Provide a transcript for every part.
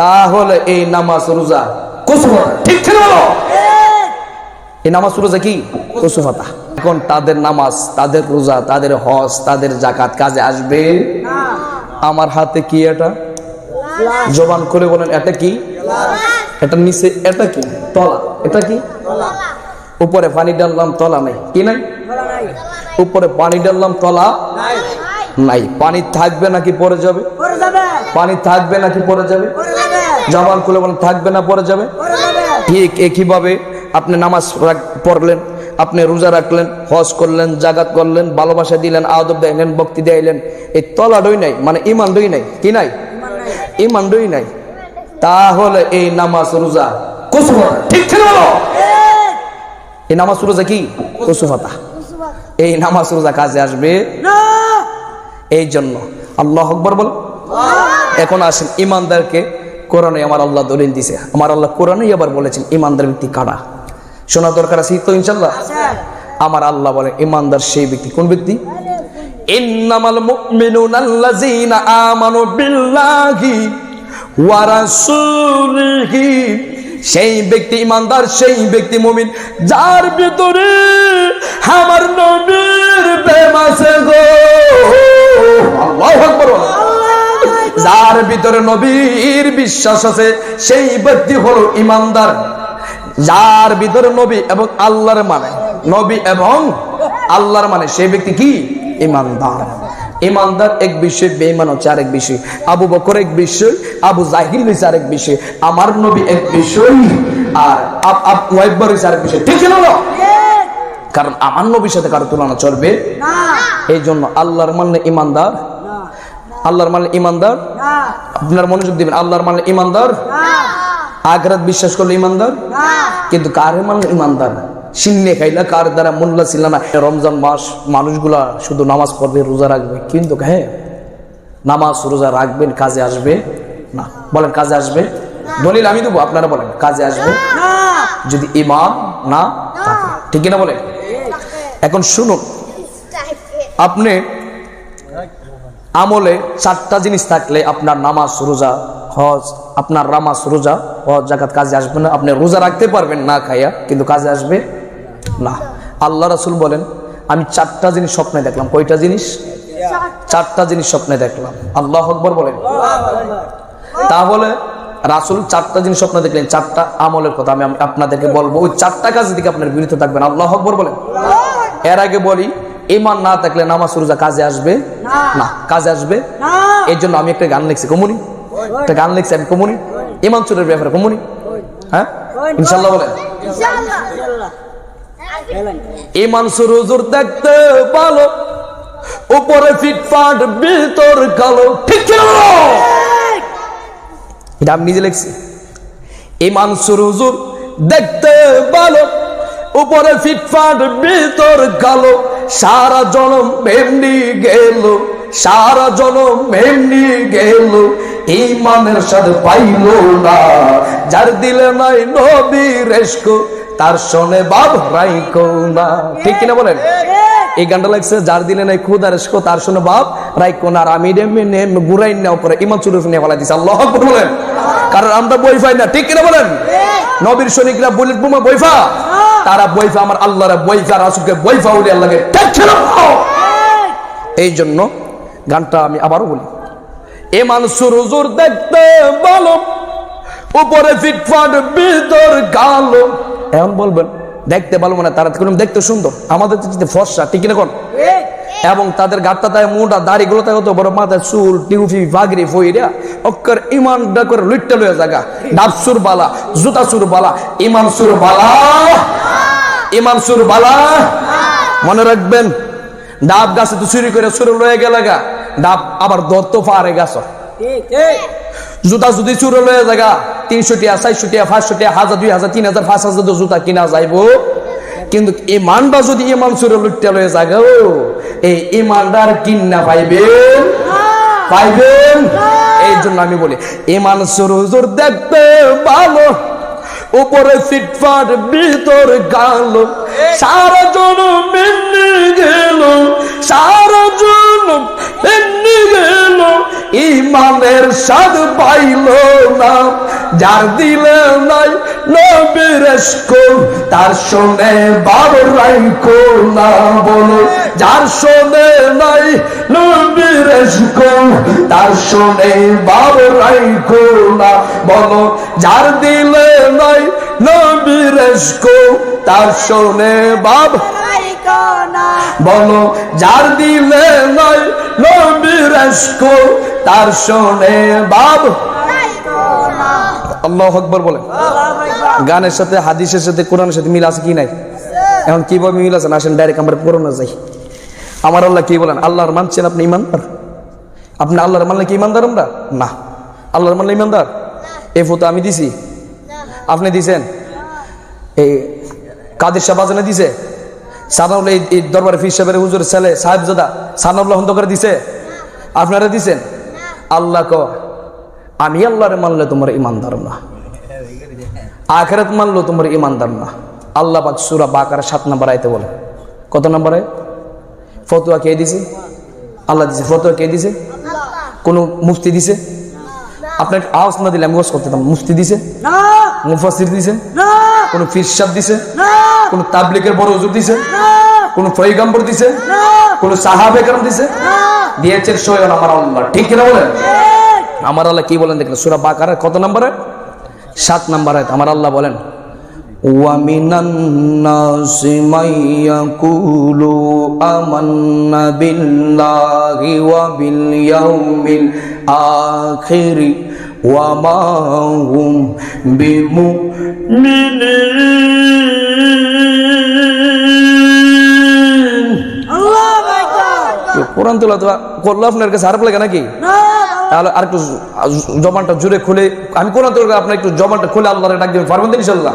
তাহলে এই নামাজ রোজা কুসুফতা ঠিক ছিল বলো? এই নামাজ রোজা কি? কুসুফতা এখন তাদের নামাজ তাদের রোজা তাদের হজ তাদের জাকাত কাজে আসবে? আমার হাতে কি এটা? জবান করে বলেন এটা কি? এটা নিচে এটা কি? তলা। এটা কি? উপরে পানি ডাললাম তলা নাই। কি নাই? উপরে পানি ডাললাম তলা নাই। পানি থাকবে নাকি পড়ে যাবে? পরে যাবে। পানি থাকবে নাকি পড়ে পরে যাবে জবান খুলে বলেন থাকবে না পরে যাবে? ঠিক একইভাবে আপনি নামাজ পড়লেন আপনি রোজা রাখলেন হজ করলেন জাগাত করলেন ভালোবাসা দিলেন আদব দেখলেন ভক্তি দিলেন এই তলা ডই নাই মানে ইমান ডই নাই কি নাই? ইমান ডই নাই। তাহলে এই নামাজ রোজা কুসুফতা ঠিক ছিল বলো? এই নামাজ রোজা কি? কুসুফতা এই নামাজ রোজা কাজে আসবে? এই জন্য আল্লাহ আকবর বল। এখন আসেন ইমানদারকে কোরআনে আমার আল্লাহ দলিল দিছে। আমার আল্লাহ কোরআনেই আবার বলেছেন ইমানদার ব্যক্তি কারা? শোনা দরকার আছে তো ইনশাল্লাহ আমার আল্লাহ বলে ইমানদার সেই ব্যক্তি। কোন ব্যক্তি? ইন্নামাল মুমিনুনা আল্লাযীনা আমানু বিল্লাহি ওয়া রাসূলিহি। সেই ব্যক্তি ইমানদার সেই ব্যক্তি মুমিন যার ভিতরে আমার নবীর প্রেম আছে গো। যার ভিতরে নবীর বিশ্বাস আছে সেই ব্যক্তি হলো ইমানদার। যার ভিতরে নবী এবং আল্লাহর মানে নবী এবং আল্লাহর মানে সেই ব্যক্তি কি? ইমানদার। ইমানদার এক বিষয় বেঈমান হচ্ছে আরেক বিষয়। আবু বকর এক বিষয় আবু জাহিল হচ্ছে আরেক বিষয়। আমার নবী এক বিষয় আর ওয়াইবার হচ্ছে আরেক বিষয়। ঠিক না? কারণ আমার নবীর সাথে কারও তুলনা চলবে না। এই জন্য আল্লাহর মানে ইমানদার আল্লাহর মানে ইমানদার? আপনার মনোযোগ দিবেন আল্লাহর মানে ইমানদার? না। আখরাত বিশ্বাস করলে ইমানদার? কিন্তু কার মানে ইমানদার? সিন্নে খাইলা কার দ্বারা মোল্লা ছিল না? রমজান মাস মানুষগুলা শুধু নামাজ পড়বে রোজা রাখবে। কিন্তু হ্যাঁ নামাজ রোজা রাখবেন কাজে আসবে? না। বলেন কাজে আসবে? দলিল আমি দেবো আপনারা বলেন কাজে আসবে? যদি ইমান না থাকে ঠিক না বলেন? এখন শুনুন আপনি আমলে চারটা জিনিস থাকলে আপনার নামাজ, রোজা, হজ, আপনার নামাজ রোজা, হজ জাকাত কাজে আসবে না। আপনি রোজা রাখতে পারবেন না খাইয়া, কিন্তু কাজে আসবে না। আল্লাহ রাসুল বলেন, আমি চারটা জিনিস স্বপ্নে দেখলাম। কয়টা জিনিস? চারটা জিনিস স্বপ্নে দেখলাম। আল্লাহ আকবর বলেন। তাহলে রাসুল চারটা জিনিস স্বপ্ন দেখলেন, চারটা আমলের কথা আমি আপনাদেরকে বলব। ওই চারটা কাজের দিকে আপনার বিরত থাকবেন। আল্লাহ আকবর বলেন। এর আগে বলি ইমান না থাকলে নামাজ রোজা কাজে আসবে? না। কাজে আসবে? না। এই জন্য আমি একটা গান লিখছি কমুনি? একটা গান লিখছি আমি কমুনি? ইমান চুরের ব্যাপারে কমুনি? হ্যাঁ? ইনশাল্লাহ বলেন। ইমান সুরুজুর দেখতে ভালো উপরে ফিটফাট ভিতর কালো। ঠিক ছিল এটা আমি নিজে লিখছি। ইমান সুরুজুর দেখতে ভালো উপরে ফিটফাট ভিতর কালো। সারা জনম এমনি গেল, সারা জনম এমনি গেল ইমানের সাথে পাইল না। যার দিলে নাই নবী রেস্কো তার শোনে বাপ রাইকো না। ঠিক কিনা বলেন? এই গানটা লাগছে যার দিলে নাই খুদ আর এসকো তার শুনে বাপ রাইকো না আর আমি নে গুরাই নেওয়া পরে ইমান চুরুফ নিয়ে ফেলা দিছে আল্লাহ বলেন। কারণ আমরা বই পাই না ঠিক কিনা বলেন? নবীর সৈনিকরা বুলেট বোমা বইফা তারা বইফা আমার আল্লাহরা বইফা রাসুলকে বইফা উলি আল্লাহকে এই জন্য গানটা আমি আবারও বলি। এমান সুরুজুর দেখতে ভালো উপরে ফিটফাট ভিতর গালো। এমন বলবেন দেখতে ভালো মানে তারা কোনো দেখতে সুন্দর। আমাদের তো ফর্সা ঠিক না কোন? এবং তাদের গাটটা তাই মোটা দাড়ি গুলো তাই কত বড় মাথায় চুল টিউফি বাগরি ফইরা অক্কর ইমান ডা করে লুটটা লয়ে জায়গা ডাব সুর বালা জুতা সুর বালা ইমান সুর বালা ইমান সুর বালা। মনে রাখবেন ডাব গাছে তো চুরি করে সুর লয়ে গেলে গা। ডাব আবার দত্ত পারে গাছ। ঠিক ঠিক। জুতা যদি চুরে লয়ে জায়গা তিনশো টিয়া চারশো টিয়া পাঁচশো টিয়া হাজার দুই হাজার তিন হাজার পাঁচ হাজার জুতা কিনা যাইব। কিন্তু ইমানটা যদি ইমান চুরে লুটতে লয়ে জায়গা ও এই ইমানদার কিন্না পাইবেন? পাইবেন? এই জন্য আমি বলি ইমান সুরুজুর দেখতে ভালো উপরে ফিটফাট ভিতর গাল সারা জন মেনে গেল সারা জন মেনে ইমানের স্বাদ পাইল না। যার দিলে নাই নবীর তার শোনে বাব রাইকো না বলো। যার শোনে নাই নবীর স্কুল তার শোনে বাব না বলো। যার দিলে নাই নবীর তার শোনে বাব বলো যার দিলে নাই নবীর স্কুল তার শোনে বাব। আল্লাহ আকবর বলে গানের সাথে হাদিসের সাথে কোরআনের সাথে মিল আছে কি নাই? এখন কীভাবে মিল আছে? না আসেন ডাইরেক্ট আমরা পুরোনো যাই। আমার আল্লাহ কি বলেন? আল্লাহর মানছেন আপনি ইমানদার? আপনি আল্লাহর মানলে কি ইমানদার আমরা? না। আল্লাহর মানলে ইমানদার? এই ফটো আমি দিছি। আপনি দিছেন? এই কাদের সাহেব আজানে দিছে? সানাউল এই দরবারে ফির সাহেবের হুজুর ছেলে সাহেবজাদা সানাউল্লাহ হন্ত করে দিছে? আপনারা দিছেন? আল্লাহ ক আমি আল্লাহরে মানলে তোমার ইমানদার না। আখেরাত মানলো তোমার ইমানদার না। আল্লাহ পাক সুরা বাকার সাত নম্বর আইতে বলে। কত নম্বরে? ফতুয়া কে দিছে? আল্লাহ দিছে। ফতুয়া কে দিছে? কোন মুফতি দিছে? আপনাকে আওয়াজ না দিলে আমি ওয়াজ করতে। মুফতি দিছে? মুফাসির দিছে কোন ফিরসাব দিছে কোন তাবলিকের বড় হুজুর দিছে কোন ফৈগম্বর দিছে কোন সাহাবে কারণ দিছে দিয়েছেন সোয়েন আমার আল্লাহ ঠিক কিনা বলেন আমার আল্লাহ কি বলেন দেখলেন সুরা বাকারের কত নম্বরে সাত নম্বরে আমার আল্লাহ বলেন وَمِنَ النَّاسِ مَن يَقُولُ آمَنَّا بِاللَّهِ وَبِالْيَوْمِ الْآخِرِ وَمَا هُمْ بِمُؤْمِنِينَ কোরআন তোলা তো করলো আপনার কাছে খারাপ লাগে নাকি তাহলে আর একটু জবানটা জুড়ে খুলে আমি কোরআন তোলা আপনার একটু জবানটা খুলে আল্লাহরে ডাক দিবেন পারবেন তো ইনশাল্লাহ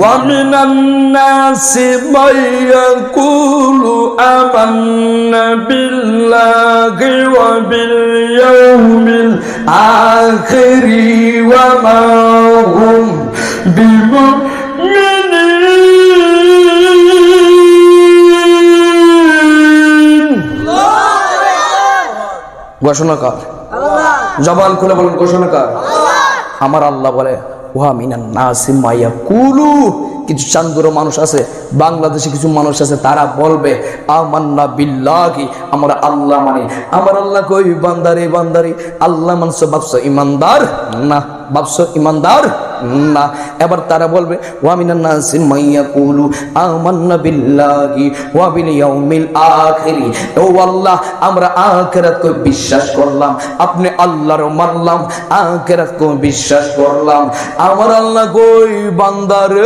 ومن الناس من يقول آمنا بالله وباليوم الآخر وما هم بمؤمنين ঘোষণাকার জবান খুলে বলেন ঘোষণাকার আমার আল্লাহ বলে ওহা মিনান নাসি কুলু কিছু চান্দুর মানুষ আছে, বাংলাদেশে কিছু মানুষ আছে, তারা বলবে, আমান্না বিল্লাহি আমরা আল্লাহ মানে আমার আল্লাহ কই বান্দারে বান্দারে আল্লাহ মানস বাপসো ইমানদার না। বাপস ইমানদার? না। এবার তারা বলবে বিশ্বাস করলাম। আপনি আল্লাহর মানলাম আখিরাতকে বিশ্বাস করলাম। আমার আল্লাহ কই বান্দারে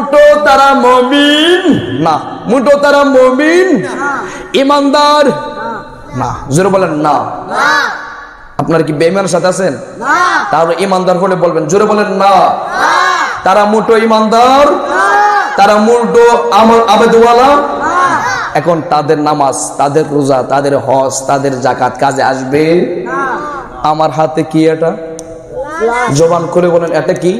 মুটো তারা মমিন। না। মুটো তারা মমিন। ইমানদার। না। জোরে বলেন না। আপনার কি বেইমানের সাথে আছেন? তাহলে ইমানদার হলে বলবেন জোরে বলেন না। তারা মুটো ইমানদার। তারা মুটো আমল আবেদওয়ালা। এখন তাদের নামাজ তাদের রোজা তাদের হজ তাদের জাকাত কাজে আসবে। আমার হাতে কি এটা? জবান করে বলেন এটা কি?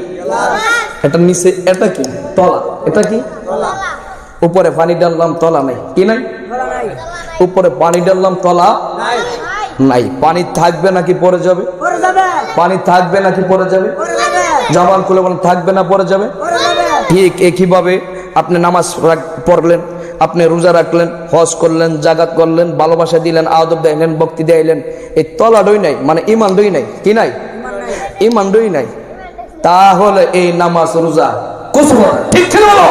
এটা নিচে এটা কি? তলা। এটা কি? উপরে পানি ডাললাম তলা নাই। কি নাই? উপরে পানি ডাললাম তলা নাই। পানি থাকবে নাকি পরে যাবে? পানি থাকবে নাকি পরে যাবে? জবান খুলে বলেন, থাকবে না পরে যাবে? ঠিক একইভাবে আপনি নামাজ পড়লেন, আপনি রোজা রাখলেন, হজ করলেন জাগাত করলেন, ভালোবাসা দিলেন, আদব দিলেন ভক্তি দিলেন এই তলা ডই নাই মানে ইমান ডই নাই। কি নাই? ইমান ডই নাই। তাহলে এই নামাজ রোজা কুসুফতা ঠিক ঠিক বলো?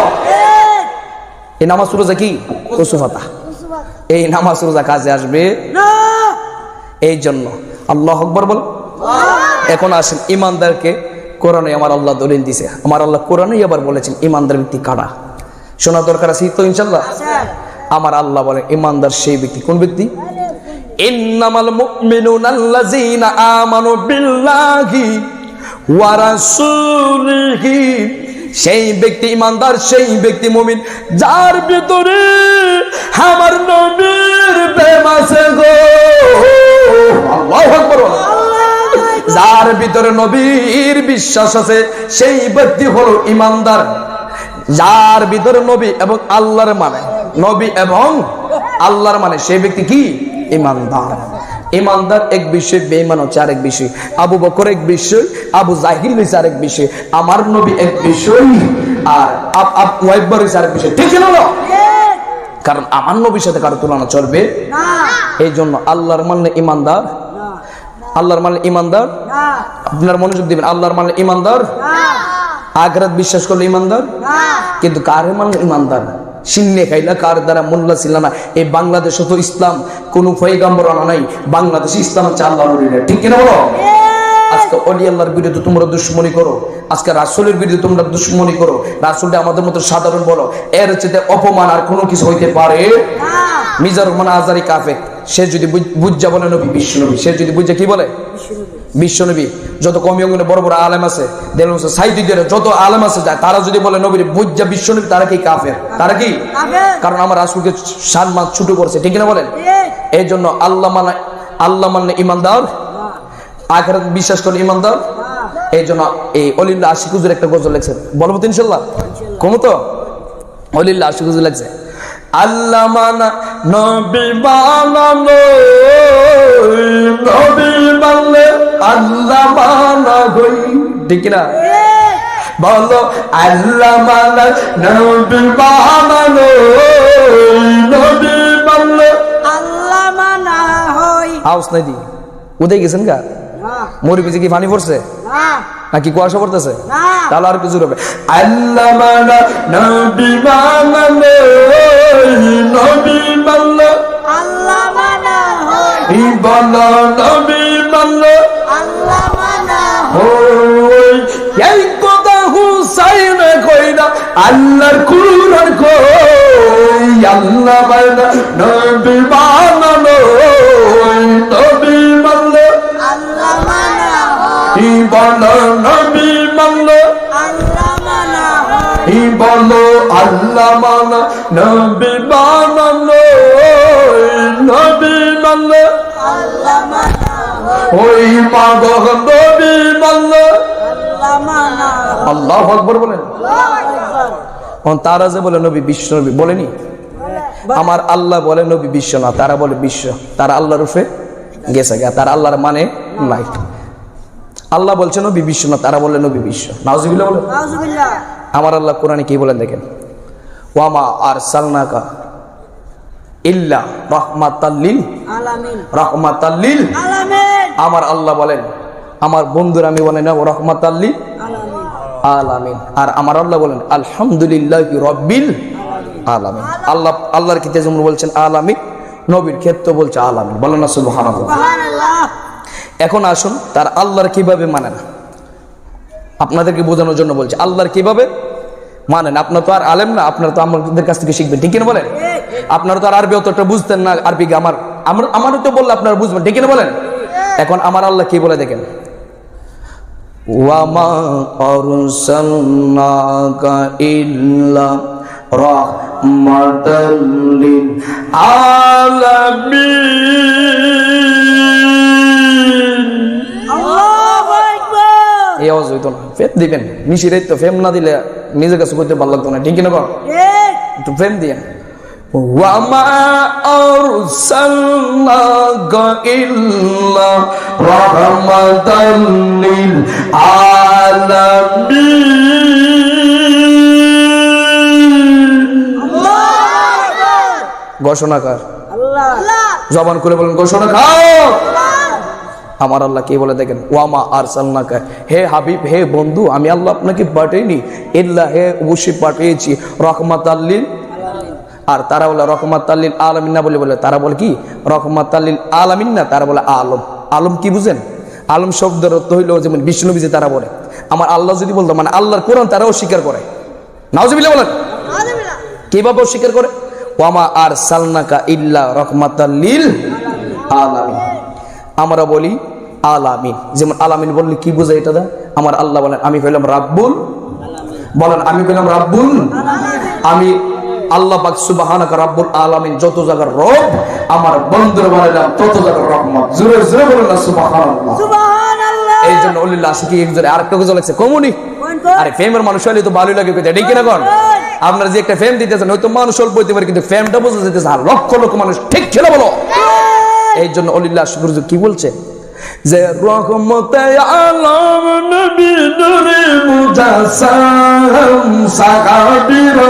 এই নামাজ রোজা কি? কুসুফতা এই নামাজ রোজা কাজে আসবে এই জন্য। আল্লাহ আকবর বল। এখন আসেন ইমানদারকে। কোরআনে আমার আল্লাহ দলিল দিছে। আমার আল্লাহ কোরআনে আবার বলেছেন ইমানদার ব্যক্তি কারা? শোনা দরকার আছে তো ইনশাল্লাহ আমার আল্লাহ বলে ইমানদার সেই ব্যক্তি কোন ব্যক্তি? ইন্নামাল মুমিনুনা আল্লাযীনা আমানু বিল্লাহি সেই ব্যক্তি ইমানদার, সেই ব্যক্তি মুমিন, যার ভিতরে আমার নবীর প্রেম আছে গো। যার ভিতরে নবীর বিশ্বাস আছে, সেই ব্যক্তি হলো ইমানদার। যার ভিতরে নবী এবং আল্লাহর মানে নবী এবং আল্লাহর মানে সেই ব্যক্তি কি? ইমানদার। ইমানদার এক বিষয় বেঈমান হচ্ছে আরেক বিষয়। আবু বকর এক বিষয় আবু জাহিল হয়েছে আরেক বিষয় আমার নবী এক বিষয় আর ওয়াইবার হয়েছে আরেক বিষয়। ঠিক না কারণ আমার নবীর সাথে কারও তুলনা চলবে? এই জন্য আল্লাহর মানলে ইমানদার। আল্লাহর মানলে ইমানদার। আপনার মনোযোগ দিবেন আল্লাহর মানলে ইমানদার। আগ্রাত বিশ্বাস করলে ইমানদার। কিন্তু কারে মানলে ইমানদার? সিন্নে খাইলা কার দ্বারা মোল্লা ছিল না? এই বাংলাদেশে তো ইসলাম। কোন ফয়গাম্বর আনা নাই। বাংলাদেশে ইসলাম হচ্ছে আল্লাহর অলিরা। ঠিক কিনা বলো? আজকে অলি আল্লাহর বিরুদ্ধে তোমরা দুশ্মনী করো। আজকে রাসুলের বিরুদ্ধে তোমরা দুশ্মনী করো। রাসুলটা আমাদের মতো সাধারণ বলো। এর হচ্ছে অপমান আর কোনো কিছু হইতে পারে? মিজার রহমান আজারি কাফে সে যদি বুঝ- বুঝজা বলে নবী বিশ্ব নবী। সে যদি বুঝজা কি বলে? বিশ্ব নবী যত কমি অঙ্গনে বড় বড় আলেম আছে সাইদিদের যত আলেম আছে যায় তারা যদি বলে নবীর বুঝজা বিশ্ব নবী তারা কি কাফের? তারা কি? কারণ আমার রাসুলকে সম্মান ছোট করছে ঠিক না বলেন? এই জন্য আল্লাহ মানে আল্লাহ মানে ইমানদার আখেরাত বিশ্বাস করে ইমানদার এই জন্য এই অলিল্লা আশিক হুজুর একটা গজল লেখছেন বলব তো ইনশাল্লাহ। কমু তো? অলিল্লা আশিক হুজুর লেখছে আল্লাহ মানা নবী বানানো নবী মানলে আল্লাহ মানা হই। ঠিক না বলো আল্লাহ মানা নবী বানানো নবী মানলে আল্লাহ মানা হই। হাউস নাই দি। উদয় গেছেন গা? মরি পিছে কি পানি পড়ছে? নাকি কুয়াশা পড়তেছে? তাহলে আর কিছু হবে আল্লাহ মানা নবী মানানো নবী মানলো আল্লাহ মানা হই। ই বলো নবী আল্লাহর কুরআন কই আল্লাহ মানা নবী মানানো নবী মানলো। আল্লাহ মানা ই বলো নবী মানলো। আল্লাহ মানা ই বলো আল্লাহ মানা নবী মানানো নবী মানলো। আল্লাহ মানা ওই মাগো নবী মানলো। আল্লাহ মানা আল্লাহ আকবর বলেন। আল্লাহু তারা যে বলে নবী বিশ্ব নবী বলেনি? আমার আল্লাহ বলে নবী বিশ্ব না তারা বলে বিশ্ব। তারা আল্লাহ রূপে গেছে গা তারা আল্লাহর মানে নাই। আল্লাহ বলছে নবী বিশ্ব না তারা বলে নবী বিশ্ব নাউজুবিল্লাহ বলে আমার আল্লাহ কোরআনে কি বলেন দেখেন? ওয়ামা আর সালনাকা ইল্লা রহমাতাল্লিল আলামিন। রহমাতাল্লিল আলামিন। আমার আল্লাহ বলেন আমার বন্ধুর আমি বলেন রহমাতাল্লিল আলামিন। আর আমার আল্লাহ বলেন আলহামদুলিল্লাহ রব্বিল আলামিন। আল্লাহ আল্লাহর যেমন বলছেন? আলামিন। নবীর ক্ষেত্রে বলছে আলামিন। বলেন না সুবহানাল্লাহ। এখন আসুন তার আল্লাহর কীভাবে মানে না? আপনাদেরকে বোঝানোর জন্য বলছে আল্লাহর কীভাবে মানেন আপনার তো আর আলেম না আপনার তো আমাদের কাছ থেকে শিখবেন ঠিক কিনা বলেন? আপনারা তো আর আরবি অতটা বুঝতেন না আরবি আমার আমার আমারও তো বললে আপনারা বুঝবেন ঠিক কিনা বলেন? এখন আমার আল্লাহ কি বলে দেখেন? এই আওয়াজ হইতো না। ফেম দিবেন। মিশির তো ফেম না দিলে নিজের কাছে করতে ভালো লাগতো না। ঠিক কিনা ঠিক। একটু ফেম দিয়ে ঘোষণাকার জবান করে বলেন ঘোষণা খাও আমার আল্লাহ কে বলে দেখেন? ওয়ামা আর সাল্লাকা হে হাবিব হে বন্ধু আমি আল্লাহ আপনাকে পাঠাইনি। ইল্লা হে অবশ্যই পাঠিয়েছি। রহমাত আল্লিল আর তারা বলে রহমাত আল্লিল আলমিন না বলে বলে তারা বলে কি? রহমাত আল্লিল আলমিন না তারা বলে আলম। আলম কি বুঝেন? আলম শব্দের অর্থ হইল যেমন বিষ্ণুবী যে তারা বলে। আমার আল্লাহ যদি বলতো মানে আল্লাহর কোরআন তারাও স্বীকার করে। নাওজবিল্লাহ বলেন। কীভাবে অস্বীকার করে? ওয়ামা আর সালনাকা ইল্লা রহমাতাল্লিল আলামিন। আমরা বলি আলামিন। যেমন আলামিন বললে কি বোঝায় এটা দা? আমার আল্লাহ বলেন আমি হইলাম রাব্বুল। বলেন আমি হইলাম রাব্বুল। আমি আল্লাহ পাক সুবহানাকা রাব্বুল আলামিন যত জায়গার রব আমার বন্ধুর বানাইলাম তত জায়গার রহমত। জোরে জোরে বলেন না সুবহানাল্লাহ। সুবহানাল্লাহ। এই জন্য আশিকি একজনে আরেকটা কিছু লাগছে কমুনি? আরে ফেমের মানুষ হলে তো ভালোই লাগে কইতে না কোন আপনারা যে একটা ফেম দিতেছেন হয়তো মানুষ অল্প হইতে পারে কিন্তু ফেমটা বোঝা যেতেছে আর লক্ষ লক্ষ মানুষ ঠিক ছিল বলো? এই জন্য অলিল্লাহ শুকুর কি বলছে? যে রহমতে আলম নবী নূরে মুজাসসাম সাহাবীরা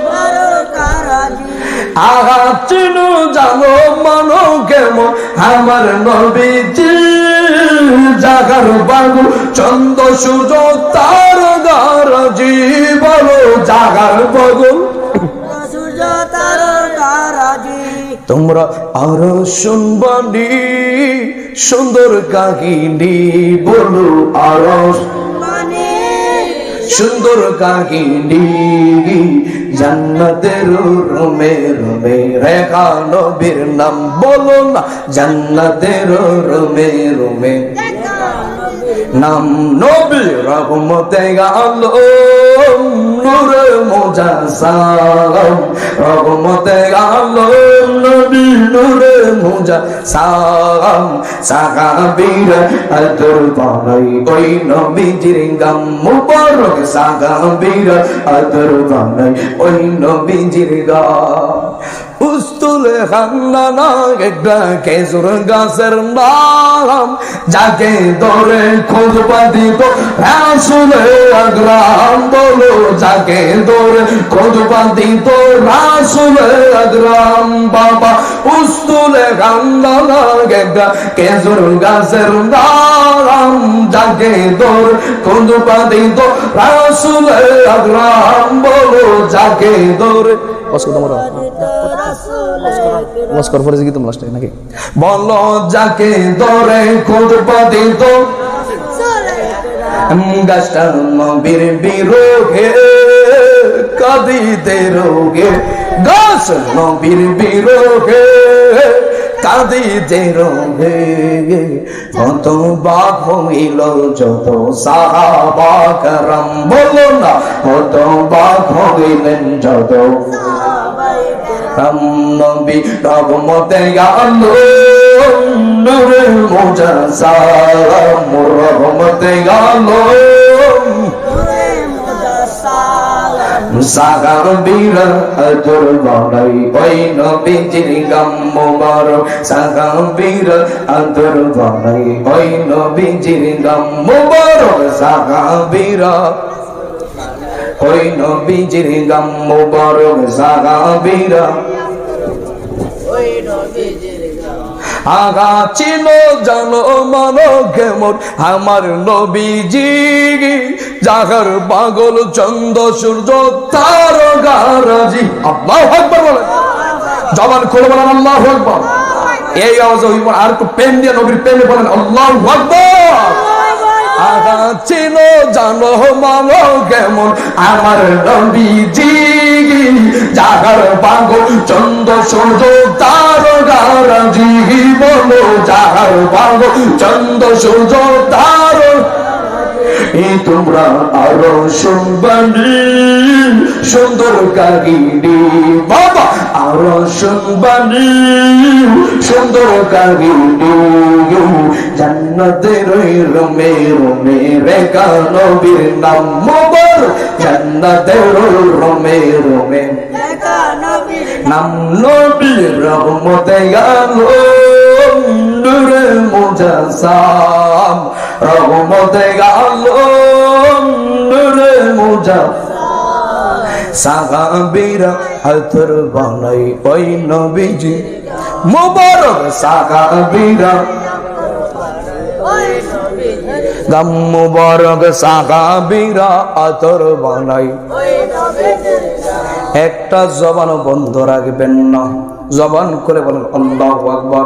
আগা চিনু জানো মানো কেমন? আমার নবীজি জাগার বাগু, চন্দ সূর্য তার গারজি বলো জাগার বাগু। সূর্য তার কারাজি তোমরা আরও শুনবানি সুন্দর কাহিনী বলো আরও। সুন্দর কাহিনী, জান্নাতের রুমে রুমে রেখা নবীর নাম বলো না, জান্নাতের রুমে রুমে। নাম নবীর রহমতে গালো নূরে মোজা সালাম রহমতে আলম নবী নূরে মোজা সালাম সাহাবীর আদর বানাই ওই নবীজির গাম মুবারক, সাহাবীর আদর বানাই ওই নবীজির গাম। উস্তুলে খান্নানা একটা খেজুর গাছের নাম যাকে ধরে খোঁজ পাতিত রাসুলে আগ্রাম, বলো যাকে ধরে খোঁজ পাতিত রাসুলে আগ্রাম, বাবা উস্তুলে খান্নানা একটা খেজুর গাছের নাম যাকে ধরে খোঁজ পাতিত রাসুলে আগ্রাম, বলো যাকে ধরে অসুবিধা মরা নমস্কার, পরে কি তুমি লাস্টে নাকি? বলো যাকে ধরে খোঁজ পাতিত গাছটা নবীর বিরোগে রোগে। গাছ নবীর বিরোগে কাঁদিতে রোগে। কত বাঘ হইল, যত সাহাবা করম বলো না কত বাঘ হইলেন, যত নবী, রহমতে আলো নূরে মোজা সালাম রহমতে আলো সাগার বীরা আদর বাড়াই ওই নবীজির গাম মোবারক। সাগার বীরা আদর বাড়াই ওই নবীজির গাম মোবারক। সাগার বীরা ওই নবীজির গাম মোবারক সাহাবীরা আগা ছিল জানো মানো কেমন আমার নবীজি জাগার পাগল চন্দ সূর্য তার গারাজি আল্লাহ আকবার বলেন। জবান খুলে বলেন, আল্লাহ আকবার। এই আওয়াজ আর একটু প্রেম দিয়ে নবীর প্রেমে বলেন, আল্লাহ আকবার। আগা ছিল জানো মানো কেমন? আমার নবীজি জাগার পাগল চন্দ সূর্য তার গারাজি বলো, জাগার পাগল চন্দ সূর্য, তার এই তোমরা আরও শুনবানি সুন্দর কাহিনী বাবা! আরও শুনবানি সুন্দর কাহিনী জান্নাতের ওই রুমে রুমে রেখা নবীর নাম মোবর জান্নাতের ওই রুমে রুমে নাম নবীর রহমতে গেলো নূরে মুজাসাম, রহমতে গেলো নূরে মুজা সাহাবীরা হাতর বানাই ওই নবীজি। মুবারক সাহাবীরা গাম মুবারক সাহাবীরা আতর বানাই। একটা জবানও বন্ধ রাখবেন না। জবান করে বলেন, আল্লাহু আকবার।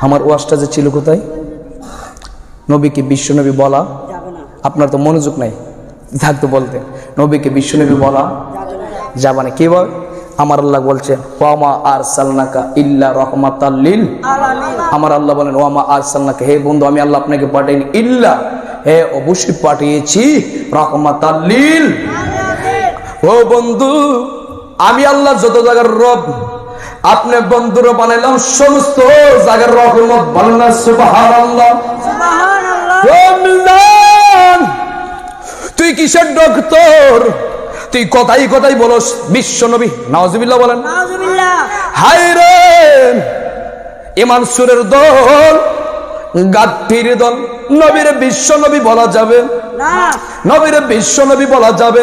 আমার ওয়াজটা যে ছিল কোথায়? নবীকে বিশ্বনবী বলা। আপনার তো মনোযোগ নাই। থাকতো বলতে। নবীকে বিশ্বনবী বলা যাবা না কি বল? আমার আল্লাহ বলছে, ওয়ামা আর সালনাকা ইল্লা রহমাতাল্লিল আমার আল্লাহ বলেন, ওয়ামা আর সালনাকা হে বন্ধু, আমি আল্লাহ আপনাকে পাঠাইনি, ইল্লা, হে অবশ্যই পাঠিয়েছি রহমাতাল্লিল ও বন্ধু, আমি আল্লাহ যত জায়গার রব, আপনি বন্ধুরা বানাইলাম, সমস্ত জায়গার রহমত বানাল্লাহ সুবহানাল্লাহ। রমজান কিসের ডক্টর? তুই কথাই কথাই বলস বিশ্ব নবী নওয়াজবিল্লাহ বলেন। হাই রে! ইমান সুরের দল গাদ্দির দল নবীর বিশ্ব নবী বলা যাবে। নবীর বিশ্ব নবী বলা যাবে।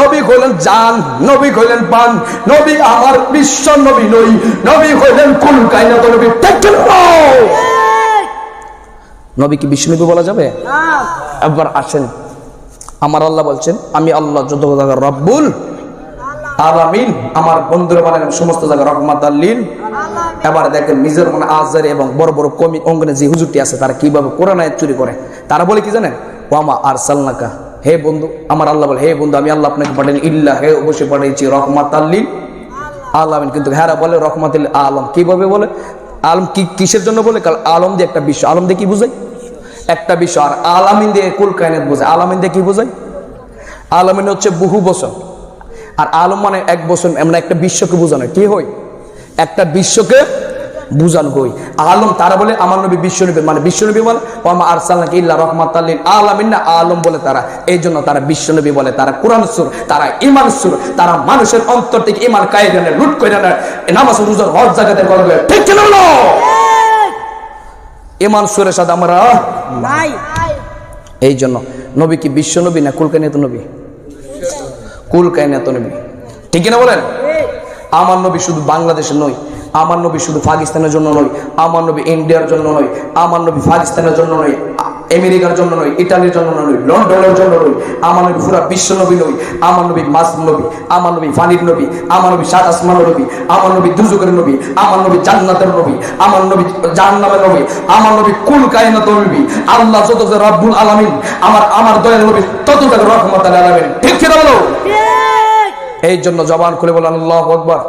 নবী হইলেন জান নবী হইলেন পান নবী আমার বিশ্ব নবী নই নবী হইলেন কুল কাইনাত নবী? নবী কি বিশ্ব নবী বলা যাবে? একবার আসেন। আমার আল্লাহ বলছেন আমি আল্লাহ যত জায়গার রব্বুল আলামিন আমার বন্ধুরা মানে সমস্ত জায়গায় রহমাত আল্লিন এবার দেখেন নিজের মানে আজারে এবং বড় বড় কমি অঙ্গনে যে হুজুরটি আছে তারা কীভাবে কোরআন আয়াত চুরি করে? তারা বলে কি জানেন? ওয়ামা আর সালনাকা হে বন্ধু আমার আল্লাহ বলে হে বন্ধু আমি আল্লাহ আপনাকে পাঠাইনি ইল্লা হে অবশ্যই পাঠিয়েছি রহমাত আল্লিন আলামিন কিন্তু হ্যাঁ বলে রহমাত আলম। কীভাবে বলে? আলম কি কিসের জন্য বলে? কারণ আলম দিয়ে একটা বিশ্ব আলম দিয়ে কি বুঝায়? একটা বিশ্ব আর আলামিন দিয়ে কুল কায়নাত বোঝায়। আলামিন দিয়ে কি বোঝায়? আলামিন হচ্ছে বহু বছর আর আলম মানে এক বছর এমন একটা বিশ্বকে বোঝানো কি হয়? একটা বিশ্বকে বুঝানো হই আলম তারা বলে আমার নবী বিশ্বনবী। মানে বিশ্বনবী বলে ও আমার আরসাল নাকি ইল্লা রহমাত আলামিন। না আলম বলে তারা। এই জন্য তারা বিশ্বনবী বলে। তারা কোরআন সুর তারা ইমান সুর তারা মানুষের অন্তর থেকে ইমান কায়দানে লুট করে নেয়। নামাজ রোজার হজ জায়গাতে করবে ঠিক ছিল না ইমান সুরের সাথে আমরা এই জন্য নবী কি বিশ্ব নবী না কুলকানিয়ত নবী? কুল নেত নবী। ঠিক না বলেন? আমার নবী শুধু বাংলাদেশের নই আমার নবী শুধু পাকিস্তানের জন্য নয়, আমার নবী ইন্ডিয়ার জন্য নয়, আমার নবী পাকিস্তানের জন্য নয় আমেরিকার জন্য নয় ইটালির জন্য নয় লন্ডনের জন্য নয় আমার নবী পুরা বিশ্ব নবী নয় আমার নবী মাস নবী আমার নবী ফানির নবী আমার নবী সাত আসমানের নবী আমার নবী দুজুকের নবী আমার নবী জান্নাতের নবী আমার নবী জাহান্নামের নবী আমার নবী কুল কায়নাত নবী আল্লাহ যত যে রব্বুল আলামিন আমার আমার দয়াল নবী তত যে রহমত আলামিন। ঠিক কি বলো? এই জন্য জবান খুলে বলেন আল্লাহু আকবার।